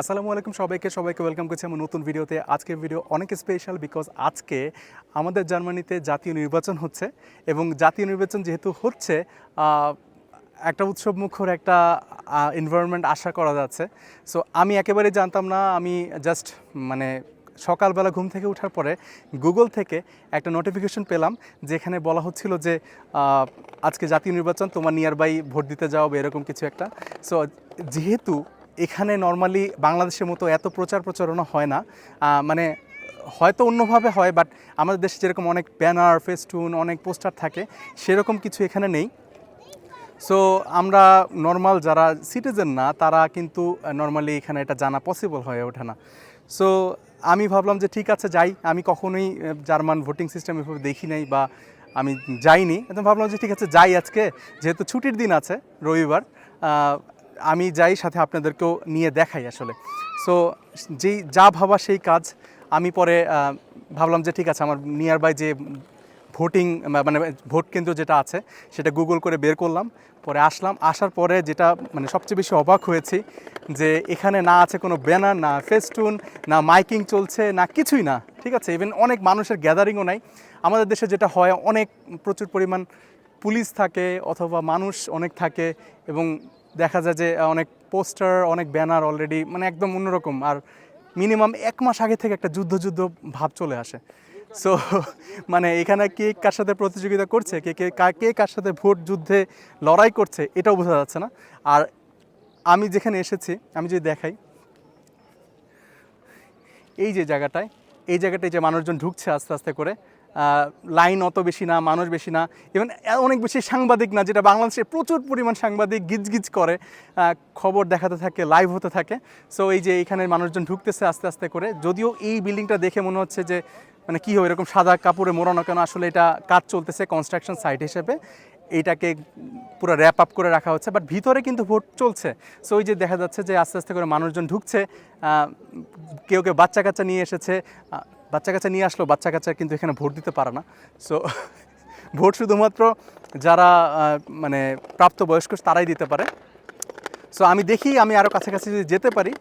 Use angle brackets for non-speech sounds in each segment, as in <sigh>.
আসসালামু আলাইকুম সবাইকে সবাইকে ওয়েলকাম করছি আমার নতুন ভিডিওতে। আজকের ভিডিও অনেক স্পেশাল বিকজ আজকে আমাদের জার্মানিতে জাতীয় নির্বাচন হচ্ছে এবং জাতীয় নির্বাচন যেহেতু হচ্ছে একটা উৎসব মুখর একটা এনভায়রনমেন্ট আশা করা যাচ্ছে। সো আমি একেবারে জানতাম না, আমি জাস্ট মানে সকালবেলা ঘুম থেকে ওঠার পরে গুগল থেকে একটা নোটিফিকেশন পেলাম যেখানে বলা হচ্ছিল যে আজকে জাতীয় নির্বাচন, তোমার নিয়ার বাই ভোট দিতে যাও বা এরকম কিছু একটা। সো যেহেতু এখানে নর্মালি বাংলাদেশের মতো এত প্রচার প্রচারণা হয় না। মানে হয়তো অন্যভাবে হয় বাট আমাদের দেশে যেরকম অনেক ব্যানার ফেস্টুন অনেক পোস্টার থাকে, সেরকম কিছু এখানে নেই। সো আমরা নর্মাল যারা সিটিজেন না, তারা কিন্তু নর্মালি এখানে এটা জানা পসিবল হয়ে ওঠে না। সো আমি ভাবলাম যে ঠিক আছে, যাই। আমি কখনোই জার্মান ভোটিং সিস্টেম এভাবে দেখি নাই বা আমি যাইনি। তো ভাবলাম যে ঠিক আছে, যাই আজকে। যেহেতু ছুটির দিন আছে রবিবার আমি যাই সাথে আপনাদেরকেও নিয়ে দেখাই আসলে। সো যেই, যা ভাবা সেই কাজ। আমি পরে ভাবলাম যে ঠিক আছে, আমার নিয়ার বাই যে ভোটিং মানে ভোট কেন্দ্র যেটা আছে, সেটা গুগল করে বের করলাম। পরে আসলাম, আসার পরে যেটা মানে সবচেয়ে বেশি অবাক হয়েছি যে এখানে না আছে কোনো ব্যানার না ফেস্টুন না মাইকিং চলছে, না কিছুই না। ঠিক আছে ইভেন অনেক মানুষের গ্যাদারিংও নাই। আমাদের দেশে যেটা হয়, অনেক প্রচুর পরিমাণ পুলিশ থাকে, অথবা মানুষ অনেক থাকে এবং দেখা যায় যে অনেক পোস্টার, অনেক ব্যানার অলরেডি মানে একদম অন্যরকম। আর মিনিমাম এক মাস আগে থেকে একটা যুদ্ধ যুদ্ধ ভাব চলে আসে। সো <laughs> মানে এখানে কে কার সাথে প্রতিযোগিতা করছে কে কে কে কার সাথে ভোট যুদ্ধে লড়াই করছে, এটাও বোঝা যাচ্ছে না। আর আমি যেখানে এসেছি, আমি যদি দেখাই, এই যে জায়গাটায়, এই জায়গাটায় যে মানুষজন ঢুকছে আস্তে আস্তে করে লাইন অত বেশি না, মানুষ বেশি না। ইভেন অনেক বেশি সাংবাদিক না, যেটা বাংলাদেশে প্রচুর পরিমাণ সাংবাদিক গিজগিজ করে খবর দেখাতে থাকে লাইভ হতে থাকে। সো এই যে এখানে মানুষজন ঢুকতেছে আস্তে আস্তে করে, যদিও এই বিল্ডিংটা দেখে মনে হচ্ছে যে মানে কী হবে, এরকম সাদা কাপড়ে মোড়ানো কেন? আসলে এটা কাজ চলতেছে কনস্ট্রাকশন সাইট হিসেবে। এইটাকে পুরো র্যাপ আপ করে রাখা হচ্ছে বাট ভিতরে কিন্তু ভোট চলছে। সো ওই যে দেখা যাচ্ছে যে আস্তে আস্তে করে মানুষজন ঢুকছে কেউ কেউ বাচ্চা কাচ্চা নিয়ে এসেছে বাচ্চা কাচ্চা নিয়ে আসলো বাচ্চা কাচ্চা কিন্তু এখানে ভোট দিতে পারে না। সো <laughs> ভোট শুধুমাত্র যারা মানে প্রাপ্তবয়স্ক তারাই দিতে পারে। সো আমি দেখি, আমি আরও কাছাকাছি যদি যেতে পারি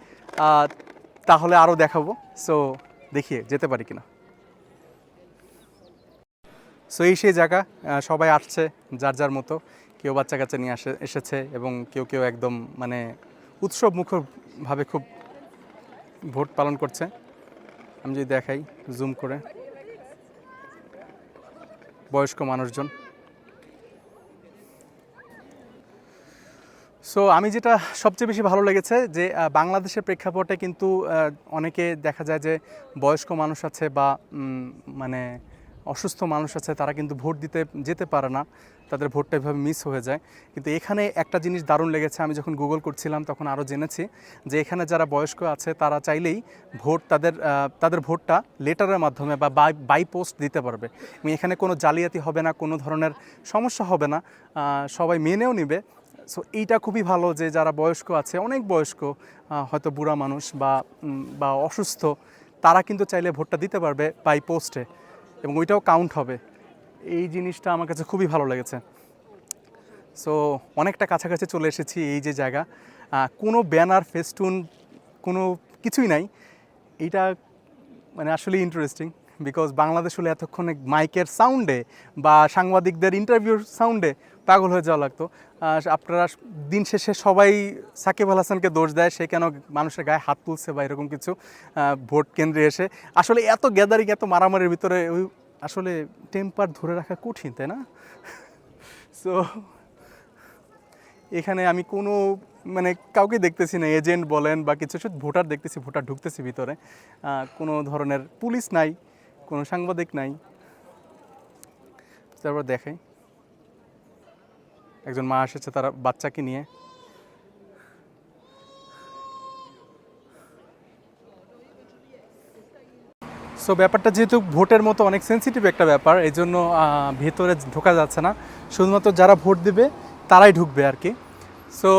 তাহলে আরও দেখাবো। সো দেখিয়ে যেতে পারি কিনা। সো এই সেই জায়গা সবাই আসছে যার যার মতো। কেউ বাচ্চা কাচ্চা নিয়ে আসে, এসেছে এবং কেউ কেউ একদম মানে উৎসব মুখরভাবে খুব ভোট পালন করছে। আমি যদি দেখাই জুম করে। বয়স্ক মানুষজন। সো আমি যেটা সবচেয়ে বেশি ভালো লেগেছে যে বাংলাদেশের প্রেক্ষাপটে কিন্তু অনেকে দেখা যায় যে, বয়স্ক মানুষ আছে বা মানে অসুস্থ মানুষ আছে, তারা কিন্তু ভোট দিতে, যেতে পারে না। তাদের ভোটটা এভাবে মিস হয়ে যায়। কিন্তু এখানে একটা জিনিস দারুণ লেগেছে, আমি যখন গুগল করছিলাম তখন আরও জেনেছি যে এখানে যারা বয়স্ক আছে তারা চাইলেই ভোট তাদের তাদের ভোটটা লেটারের মাধ্যমে বা বাই পোস্ট দিতে পারবে। এখানে কোনো জালিয়াতি হবে না, কোনো ধরনের সমস্যা হবে না সবাই মেনেও নেবে। সো এইটা খুবই ভালো যে যারা বয়স্ক আছে, অনেক বয়স্ক হয়তো বুড়া মানুষ বা বা অসুস্থ, তারা কিন্তু চাইলে ভোটটা দিতে পারবে বাই পোস্টে এবং ওইটাও কাউন্ট হবে। এই জিনিসটা আমার কাছে খুবই ভালো লেগেছে। সো অনেকটা কাছাকাছি চলে এসেছি এই যে জায়গা। কোনো ব্যানার, ফেস্টুন, কোনো কিছুই নাই। এইটা মানে আসলে ইন্টারেস্টিং বিকজ বাংলাদেশ হলে এতক্ষণে মাইকের সাউন্ডে বা সাংবাদিকদের ইন্টারভিউর সাউন্ডে পাগল হয়ে যাওয়া লাগতো। আপনারা দিন শেষে সবাই সাকিব আল হাসানকে দোষ দেয়, সে কেন মানুষের গায়ে হাত তুলছে বা এরকম কিছু ভোট কেন্দ্রে এসে। আসলে এত গ্যাদারিং এত মারামারির ভিতরে ওই আসলে টেম্পার ধরে রাখা কঠিন, তাই না? <laughs> সো এখানে আমি কোনো মানে কাউকে দেখতেছি না এজেন্ট বলেন বা কিছু, শুধু ভোটার দেখতেছি, ভোটার ঢুকতেছি ভিতরে। কোনো ধরনের পুলিশ নাই, কোনো সাংবাদিক নাই। তারপর দেখাই একজন মা এসেছে তারা বাচ্চাকে নিয়ে। সো ব্যাপারটা যেহেতু ভোটের মতো অনেক সেন্সিটিভ একটা ব্যাপার এই জন্য ভেতরে ঢোকা যাচ্ছে না। শুধুমাত্র যারা ভোট দেবে, তারাই ঢুকবে আর কি। সো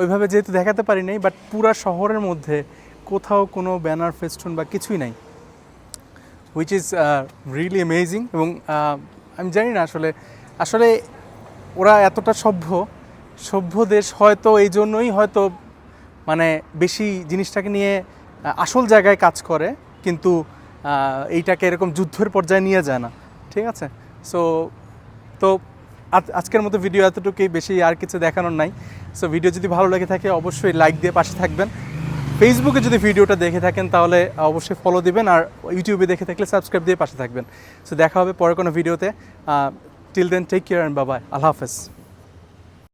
ওইভাবে যেহেতু দেখাতে পারি নাই বাট পুরা শহরের মধ্যে কোথাও কোনো ব্যানার, ফেস্টুন বা কিছুই নাই। হুইচ ইজ রিয়েলি অ্যামেজিং এবং আমি জানি না আসলে আসলে ওরা এতটা সভ্য সভ্য দেশ হয়তো এই জন্যই হয়তো মানে বেশি জিনিসটাকে নিয়ে আসল জায়গায় কাজ করে। কিন্তু এইটাকে এরকম যুদ্ধের পর্যায়ে নিয়ে যায় না। ঠিক আছে? সো তো আজ- আজকের মতো ভিডিও এতটুকুই, বেশি আর কিছু দেখানোর নাই। সো ভিডিও যদি ভালো লেগে থাকে, অবশ্যই লাইক দিয়ে পাশে থাকবেন। ফেসবুকে যদি ভিডিওটা দেখে থাকেন, তাহলে অবশ্যই ফলো দিবেন আর ইউটিউবে দেখে থাকলে সাবস্ক্রাইব দিয়ে পাশে থাকবেন। সো দেখা হবে পরে কোনো ভিডিওতে till then take care and bye bye আল্লাহ হাফেজ।